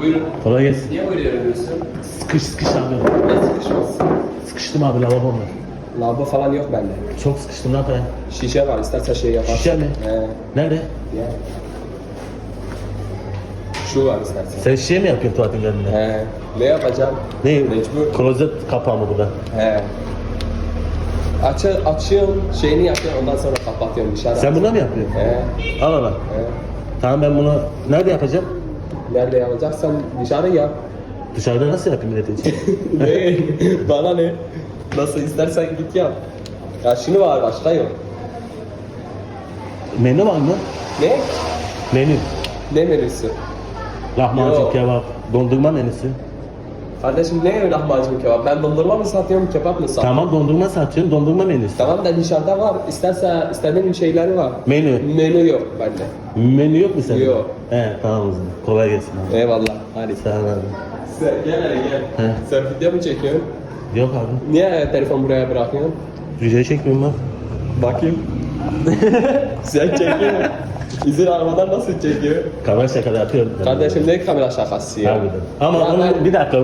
Buyurun. Kolay gelsin. Niye böyle yürüyorsun? Sıkış sıkış abi. Ne sıkışması? Sıkıştım abi lavabo mu? Lavabo falan yok bende. Çok sıkıştım ne yapayım? Şişe var istersen şey yaparsın. Şişe mi? He. Nerede? Ya. Şu var istersen. Sen şişe mi yapıyorsun tuvaletin önünde? He. Ne yapacağım? Ne? Mecbur. Klozet kapağı mı burada? He. Aç, açıyorum, şeyini yapıyorum, ondan sonra kapatıyorum dışarı. Sen bunu mı yapıyorsun? He. Al al al. He. Tamam ben bunu nerede yapacağım? Nerede yapacaksan dışarı yap. Dışarıda nasıl yapayım millet ne? Bana ne? Nasıl istersen git yap. Ya şunu var, başka yok. Menü var mı? Ne? Menü. Ne menüsü? Lahmacun, Yok. kebap, dondurma menüsü. Kardeşim ne lahmacun kebap? Ben dondurma mı satıyorum, kebap mı satıyorum? Tamam dondurma satıyorsun, dondurma menüsü. Tamam da dışarıda var. İsterse istediğin şeyleri var. Menü. Menü yok bende. Menü yok mu senin? Yok. He tamam o zaman. Kolay gelsin abi. Eyvallah. Hadi. Sağ ol abi. Sen gel hele gel. He. Sen video mu çekiyorsun? Yok abi. Niye telefon buraya bırakıyorsun? Video çekmiyorum ben. Bakayım. Sen çekiyor İzin almadan nasıl çekiyor? Kamera şakada yapıyorum. Kardeşim ne kamera şakası ya? Harbiden. Ama Ya onun ben- bir dakika.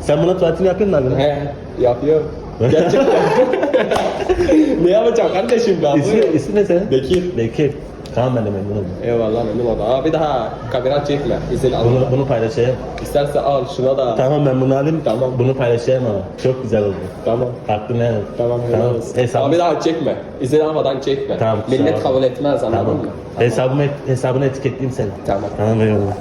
Sen buna tuvaletini yapıyorsun abi. He, yapıyor. Gerçekten. ne yapacağım kardeşim ben? İsmi, ismi ne senin? Bekir. Bekir. Tamam ben de memnun oldum. Eyvallah memnun oldum. Ama bir daha kamera çekme. İzin alma. Bunu, bunu paylaşayım. İsterse al şuna da. Tamam ben bunu alayım. Tamam. Bunu paylaşayım ama. Çok güzel oldu. Tamam. Hakkını helal. Tamam. Tamam. Tamam. Hesabı, Ama bir daha çekme. İzin almadan çekme. Tamam, Millet kabul etmez anladın Tamam. mı? Hesabımı, hesabını etiketleyeyim seni. Tamam. Tamam eyvallah.